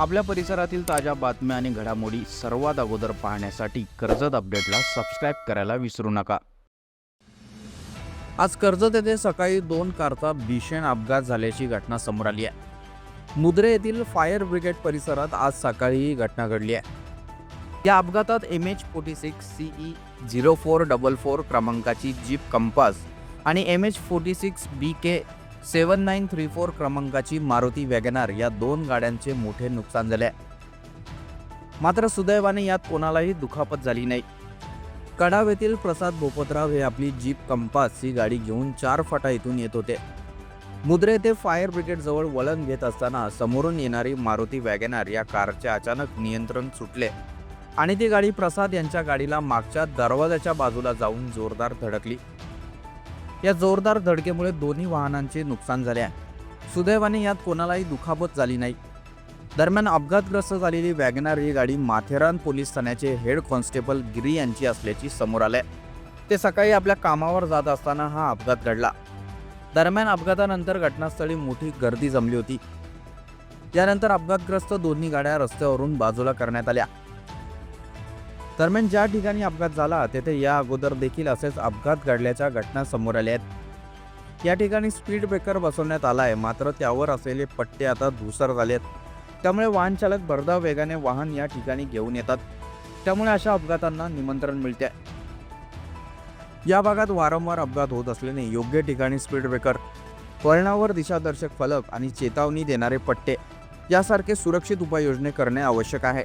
आपल्या परिसरातील ताज्या बातम्या आणि घडामोडी सर्वात अगोदर पाहण्यासाठी कर्जत अपडेटला सबस्क्राईब करायला विसरू नका. आज कर्जत येथे सकाळी दोन कारचा भीषण अपघात झाल्याची घटना समोर आली आहे. मुद्रे येथील फायर ब्रिगेड परिसरात आज सकाळी ही घटना घडली आहे. या अपघातात M H forty six CE zero four double four क्रमांकाची जीप कंपास आणि M H forty six B K seven nine three four क्रमांकाची मारुती वॅगनार या दोन गाड्यांचे मोठे नुकसान झाले आहे. मात्र सुदैवाने यात कोणालाही दुखापत झाली नाही. कडाव येथील प्रसाद भोपतराव हे आपली जीप कंपास ही गाडी घेऊन चार फाटा इथून येत होते. मुद्रे ते फायर ब्रिगेडजवळ वळण घेत असताना समोरून येणारी मारुती वॅगनार या कारचे अचानक नियंत्रण सुटले आणि ती गाडी प्रसाद यांच्या गाडीला मागच्या दरवाजाच्या बाजूला जाऊन जोरदार धडकली. या जोरदार धडकेमुळे दोन्ही वाहनांचे नुकसान झाले आहे. सुदैवाने यात कोणालाही दुखापत झाली नाही. दरम्यान अपघातग्रस्त झालेली वॅगनार ही गाडी माथेरान पोलीस ठाण्याचे हेड कॉन्स्टेबल गिरी यांची असल्याची समोर आले ते सकाळी आपल्या कामावर जात असताना हा अपघात घडला. दरम्यान अपघातानंतर घटनास्थळी मोठी गर्दी जमली होती. यानंतर अपघातग्रस्त दोन्ही गाड्या रस्त्यावरून बाजूला करण्यात आल्या. दरम्यान ज्या ठिकाणी अपघात झाला तेथे या अगोदर देखील असेच अपघात घडल्याच्या घटना समोर आल्या आहेत. या ठिकाणी स्पीड ब्रेकर बसवण्यात आला आहे मात्र त्यावर असलेले पट्टे आता धुसर झालेत त्यामुळे वाहन चालक भरधाव वेगाने वाहन या ठिकाणी घेऊन येतात. त्यामुळे अशा अपघातांना निमंत्रण मिळते या भागात वारंवार अपघात होत असल्याने योग्य ठिकाणी स्पीड ब्रेकर वळणावर दिशादर्शक फलक आणि चेतावणी देणारे पट्टे यासारखे सुरक्षित उपाययोजने करणे आवश्यक आहे.